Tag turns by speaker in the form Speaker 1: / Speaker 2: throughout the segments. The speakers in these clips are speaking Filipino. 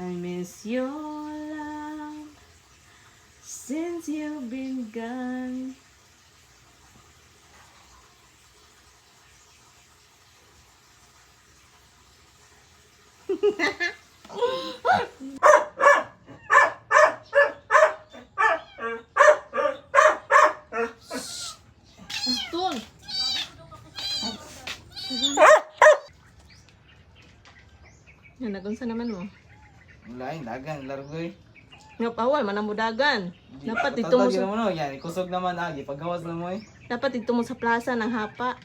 Speaker 1: I miss your love since you've been gone. Aston! Yan, nagunsa naman mo.
Speaker 2: Ang laing dagan largoy.
Speaker 1: Nga pawal, manamudagan. Dapat dito mo sa,
Speaker 2: mo no, yan ikusog naman agi paggawas lang mo eh.
Speaker 1: dapat dito mo sa plaza ng hapa.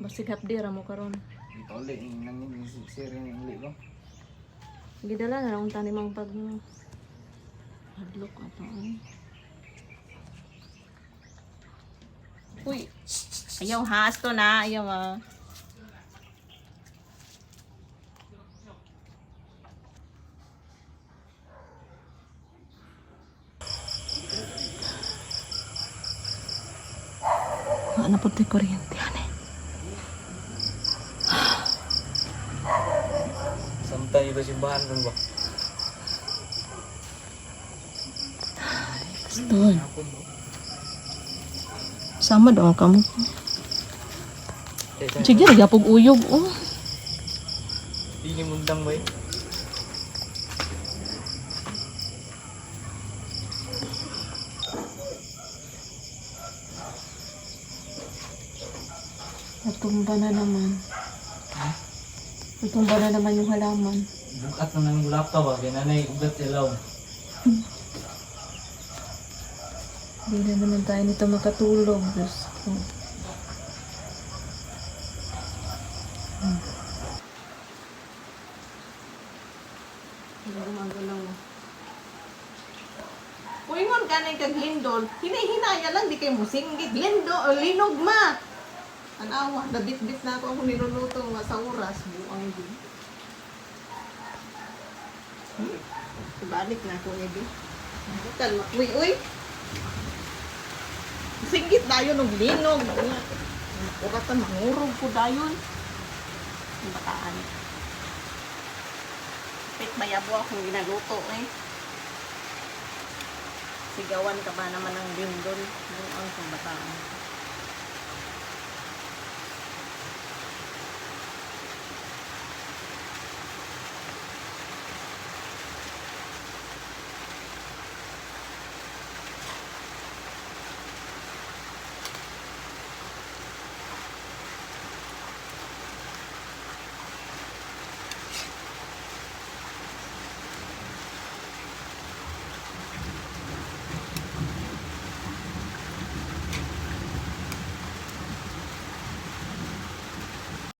Speaker 1: Basig hapdira mo karon.
Speaker 2: Ito uli, yung nangin yung siri ng uli ko.
Speaker 1: Gidala na lang tanim ang pag hadlok ato ay. Uy, అయ్యో హాస్టోనా అయ్యో Anapot corriente, ane.
Speaker 2: Sampai Bahan? simbahan ba?
Speaker 1: Ay, Gusto. Sama dong kamu. Sige, nagapog uyog. Oh.
Speaker 2: Hindi mundang ba eh.
Speaker 1: Natumba na naman. Natumba na naman yung halaman.
Speaker 2: Bukat na ng laptop ba? Gananay ugat ilaw.
Speaker 1: Hindi na naman tayo nito makatulog. Diyos ko. Ano gumagalaw? Kuingon ka na kag lindol, hinahinaya lang di kay mo singgit. Lindo, o linog ma! Anawa, nabit-bit na ako kung niluluto nga sa oras. Buang din. Hmm. Balik na ako ni Bukan, uy, uy! Singgit dayon og linog. Uratan mangurog ko dayon. Ang bataan. Pit mayabo akong ginaluto eh. Sigawan ka ba naman ng lindol? Yung ang bataan.